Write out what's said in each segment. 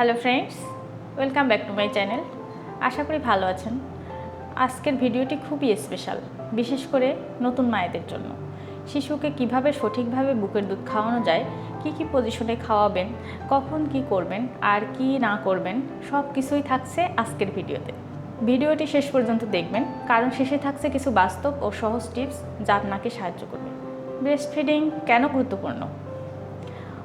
Hello friends welcome back to my channel আশা করি ভালো আছেন। আজকের ভিডিওটি খুবই স্পেশাল বিশেষ করে নতুন মায়েদের জন্য। শিশুকে কীভাবে সঠিকভাবে বুকের দুধ খাওয়ানো যায়, কি কি পজিশনে খাওয়াবেন, কখন কি করবেন, আর কি না করবেন সব কিছুই থাকছে আজকের ভিডিওতে। ভিডিওটি শেষ পর্যন্ত দেখবেন, কারণ শেষে থাকছে কিছু বাস্তব ও সহজ টিপস যা আপনাকে সাহায্য করবে। ব্রেস্ট ফিডিং কেন গুরুত্বপূর্ণ?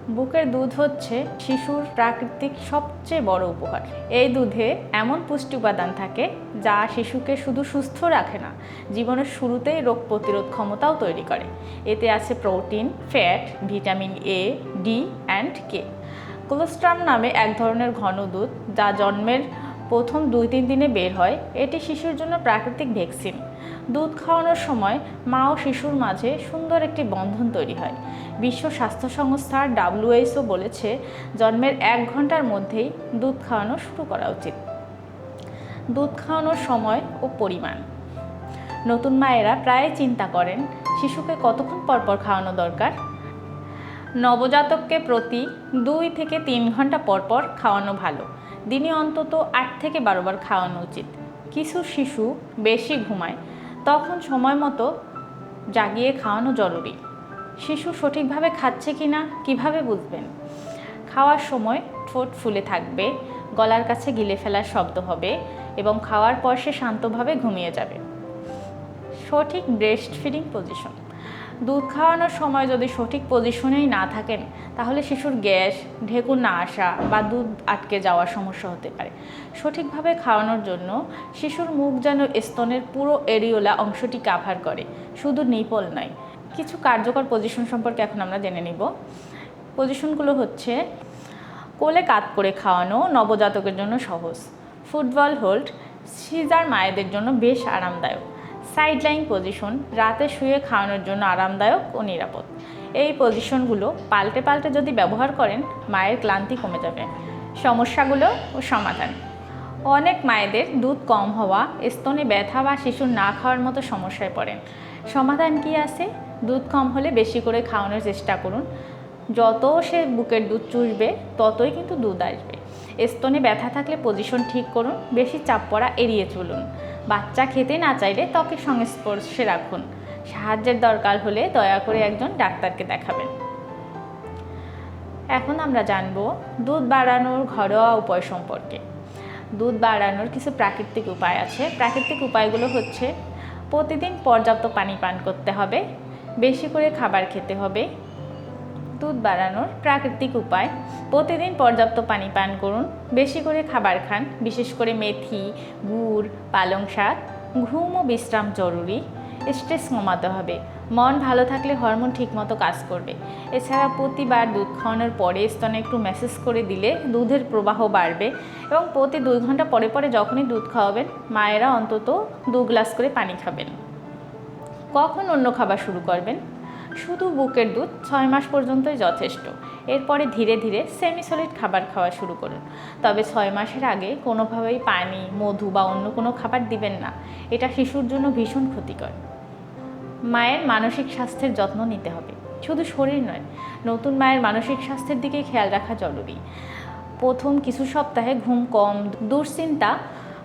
বুকের দুধ হচ্ছে শিশুর প্রাকৃতিক সবচেয়ে বড় উপহার। এই দুধে এমন পুষ্টি উপাদান থাকে যা শিশুকে শুধু সুস্থ রাখে না, জীবনের শুরুতেই রোগ প্রতিরোধ ক্ষমতাও তৈরি করে। এতে আছে protein, fat, vitamin A, D, and K. Colostrum নামে এক ধরনের ঘন দুধ যা জন্মের প্রথম দুই তিন দিনে বের হয়। এটি শিশুর জন্য প্রাকৃতিক ভ্যাকসিন। দুধ খাওয়ানোর সময় মা ও শিশুর মাঝে সুন্দর একটি বন্ধন তৈরি হয়। বিশ্ব স্বাস্থ্য সংস্থার ডাব্লিউএইচও বলেছে, জন্মের এক ঘণ্টার মধ্যেই দুধ খাওয়ানো শুরু করা উচিত। দুধ খাওয়ানোর সময় ও পরিমাণ। নতুন মায়েরা প্রায় চিন্তা করেন, শিশুকে কতক্ষণ পরপর খাওয়ানো দরকার? নবজাতককে প্রতি দুই থেকে তিন ঘণ্টা পরপর খাওয়ানো ভালো। দিনে অন্তত আট থেকে বারো বার খাওয়ানো উচিত। কিছু শিশু বেশি ঘুমায়, তখন সময় মতো জাগিয়ে খাওয়ানো জরুরি। শিশু সঠিকভাবে খাচ্ছে কি না কীভাবে বুঝবেন? খাওয়ার সময় ঠোঁট ফুলে থাকবে, গলার কাছে গিলে ফেলার শব্দ হবে এবং খাওয়ার পর সে শান্তভাবে ঘুমিয়ে যাবে। সঠিক ব্রেস্ট ফিডিং পজিশন। দুধ খাওয়ানোর সময় যদি সঠিক পজিশনেই না থাকেন, তাহলে শিশুর গ্যাস, ঢেকুর না আসা বা দুধ আটকে যাওয়ার সমস্যা হতে পারে। সঠিকভাবে খাওয়ানোর জন্য শিশুর মুখ যেন স্তনের পুরো এরিওলা অংশটি কাভার করে, শুধু নিপল নয়। কিছু কার্যকর পজিশন সম্পর্কে এখন আমরা জেনে নিব। পজিশনগুলো হচ্ছে, কোলে কাত করে খাওয়ানো নবজাতকের জন্য সহজ। ফুটবল হোল্ড, সিজার মায়েদের জন্য বেশ আরামদায়ক। সাইডলাইন পজিশন রাতে শুয়ে খাওয়ানোর জন্য আরামদায়ক ও নিরাপদ। এই পজিশনগুলো পাল্টে পাল্টে যদি ব্যবহার করেন, মায়ের ক্লান্তি কমে যাবে। সমস্যাগুলো ও সমাধান। অনেক মায়েদের দুধ কম হওয়া, স্তনে ব্যথা বা শিশুর না খাওয়ার মতো সমস্যায় পড়েন। সমাধান কি আছে? দুধ কম হলে বেশি করে খাওয়ানোর চেষ্টা করুন। যত সে বুকের দুধ চুষবে, ততই কিন্তু দুধ আসবে। স্তনে ব্যথা থাকলে পজিশন ঠিক করুন, বেশি চাপ পড়া এড়িয়ে চলুন। বাচ্চা খেতে না চাইলে ত্বকের সংস্পর্শে রাখুন। সাহায্যের দরকার হলে দয়া করে একজন ডাক্তারকে দেখাবেন। এখন আমরা জানব দুধ বাড়ানোর ঘরোয়া উপায় সম্পর্কে। দুধ বাড়ানোর কিছু প্রাকৃতিক উপায় আছে। প্রাকৃতিক উপায়গুলো হচ্ছে, প্রতিদিন পর্যাপ্ত পানি পান করতে হবে, বেশি করে খাবার খেতে হবে দুধ বাড়ানোর প্রাকৃতিক উপায়। প্রতিদিন পর্যাপ্ত পানি পান করুন। বেশি করে খাবার খান, বিশেষ করে মেথি, গুড়, পালং শাক। ঘুম ও বিশ্রাম জরুরি। স্ট্রেস কমাতে হবে। মন ভালো থাকলে হরমোন ঠিকমতো কাজ করবে। এছাড়া প্রতিবার দুধ খাওয়ানোর পরে স্তনে একটু ম্যাসেজ করে দিলে দুধের প্রবাহ বাড়বে এবং প্রতি দুই ঘণ্টা পরে পরে যখনই দুধ খাওয়াবেন, মায়েরা অন্তত দু গ্লাস করে পানি খাবেন। কখন অন্য খাবার শুরু করবেন? শুধু বুকের দুধ ছয় মাস পর্যন্তই যথেষ্ট। এরপরে ধীরে ধীরে সেমি সলিড খাবার খাওয়া শুরু করুন। তবে ছয় মাসের আগে কোনোভাবেই পানি, মধু বা অন্য কোনো খাবার দিবেন না। এটা শিশুর জন্য ভীষণ ক্ষতিকর। মায়ের মানসিক স্বাস্থ্যের যত্ন নিতে হবে। শুধু শরীর নয়, নতুন মায়ের মানসিক স্বাস্থ্যের দিকে খেয়াল রাখা জরুরি। প্রথম কিছু সপ্তাহে ঘুম কম, দুশ্চিন্তা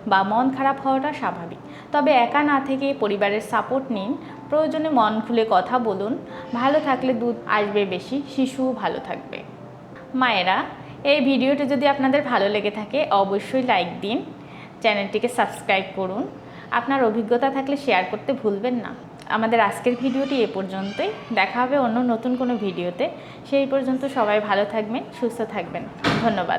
বা মন খারাপ হওয়াটা স্বাভাবিক। তবে একা না থেকে পরিবারের সাপোর্ট নিন। প্রয়োজনে মন খুলে কথা বলুন। ভালো থাকলে দুধ আসবে বেশি, শিশুও ভালো থাকবে। মায়েরা, এই ভিডিওটি যদি আপনাদের ভালো লেগে থাকে, অবশ্যই লাইক দিন। চ্যানেলটিকে সাবস্ক্রাইব করুন। আপনার অভিজ্ঞতা থাকলে শেয়ার করতে ভুলবেন না। আমাদের আজকের ভিডিওটি এ পর্যন্তই। দেখা হবে অন্য নতুন কোনো ভিডিওতে। সেই পর্যন্ত সবাই ভালো থাকবেন, সুস্থ থাকবেন। ধন্যবাদ।